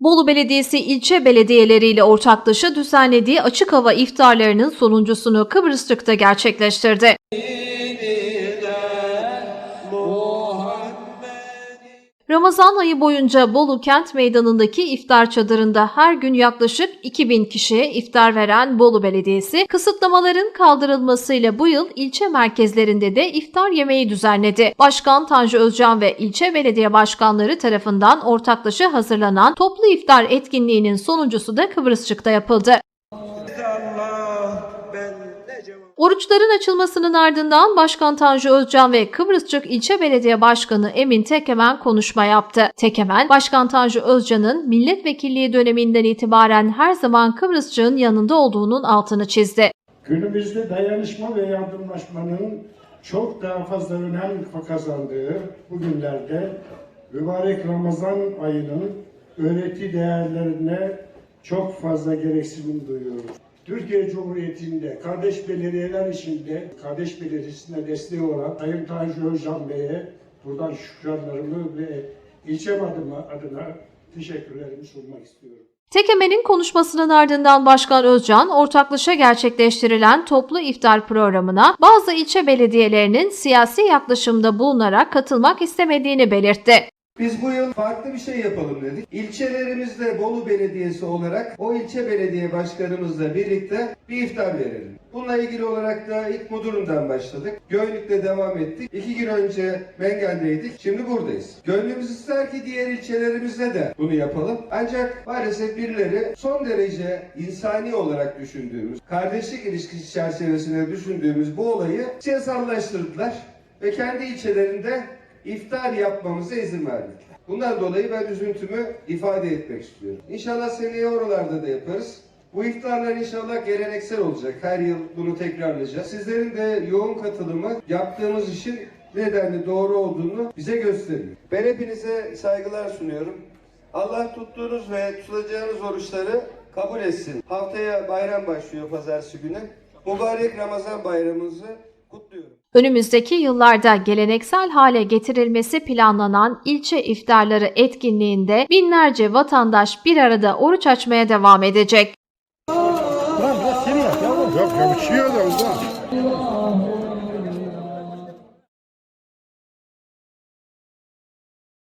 Bolu Belediyesi ilçe belediyeleriyle ortaklaşa düzenlediği açık hava iftarlarının sonuncusunu Kıbrıs Türk'te gerçekleştirdi. Ramazan ayı boyunca Bolu Kent Meydanı'ndaki iftar çadırında her gün yaklaşık 2000 kişiye iftar veren Bolu Belediyesi, kısıtlamaların kaldırılmasıyla bu yıl ilçe merkezlerinde de iftar yemeği düzenledi. Başkan Tanju Özcan ve ilçe belediye başkanları tarafından ortaklaşa hazırlanan toplu iftar etkinliğinin sonuncusu da Kıbrısçık'ta yapıldı. Oruçların açılmasının ardından Başkan Tanju Özcan ve Kıbrısçık İlçe Belediye Başkanı Emin Tekemen konuşma yaptı. Tekemen, Başkan Tanju Özcan'ın milletvekilliği döneminden itibaren her zaman Kıbrısçığın yanında olduğunun altını çizdi. Günümüzde dayanışma ve yardımlaşmanın çok daha fazla önem kazandığı bu günlerde mübarek Ramazan ayının öğreti değerlerine çok fazla gereksinim duyuyoruz. Türkiye Cumhuriyeti'nde kardeş belediyeler içinde kardeş belediyesine desteği olan Sayın Tanju Özcan Bey'e buradan şükranlarımı ve ilçem adıma adına teşekkürlerimi sunmak istiyorum. Tekemen'in konuşmasının ardından Başkan Özcan, ortaklaşa gerçekleştirilen toplu iftar programına bazı ilçe belediyelerinin siyasi yaklaşımda bulunarak katılmak istemediğini belirtti. Biz bu yıl farklı bir şey yapalım dedik. İlçelerimizde Bolu Belediyesi olarak o ilçe belediye başkanımızla birlikte bir iftar verelim. Bununla ilgili olarak da ilk Mudurnu'dan başladık. Göynük'te devam ettik. İki gün önce Mengen'deydik. Şimdi buradayız. Gönlümüz ister ki diğer ilçelerimizde de bunu yapalım. Ancak maalesef birileri son derece insani olarak düşündüğümüz, kardeşlik ilişkisi çerçevesinde düşündüğümüz bu olayı siyasallaştırdılar ve kendi ilçelerinde iftar yapmamıza izin vermediler. Bundan dolayı ben üzüntümü ifade etmek istiyorum. İnşallah seneye oralarda da yaparız. Bu iftarlar inşallah geleneksel olacak. Her yıl bunu tekrarlayacağız. Sizlerin de yoğun katılımı yaptığımız işin nedenli doğru olduğunu bize gösteriyor. Ben hepinize saygılar sunuyorum. Allah tuttuğunuz ve tutacağınız oruçları kabul etsin. Haftaya bayram başlıyor pazartesi günü. Mübarek Ramazan bayramımızı kutluyorum. Önümüzdeki yıllarda geleneksel hale getirilmesi planlanan ilçe iftarları etkinliğinde binlerce vatandaş bir arada oruç açmaya devam edecek. Yok yapışıyor da ondan.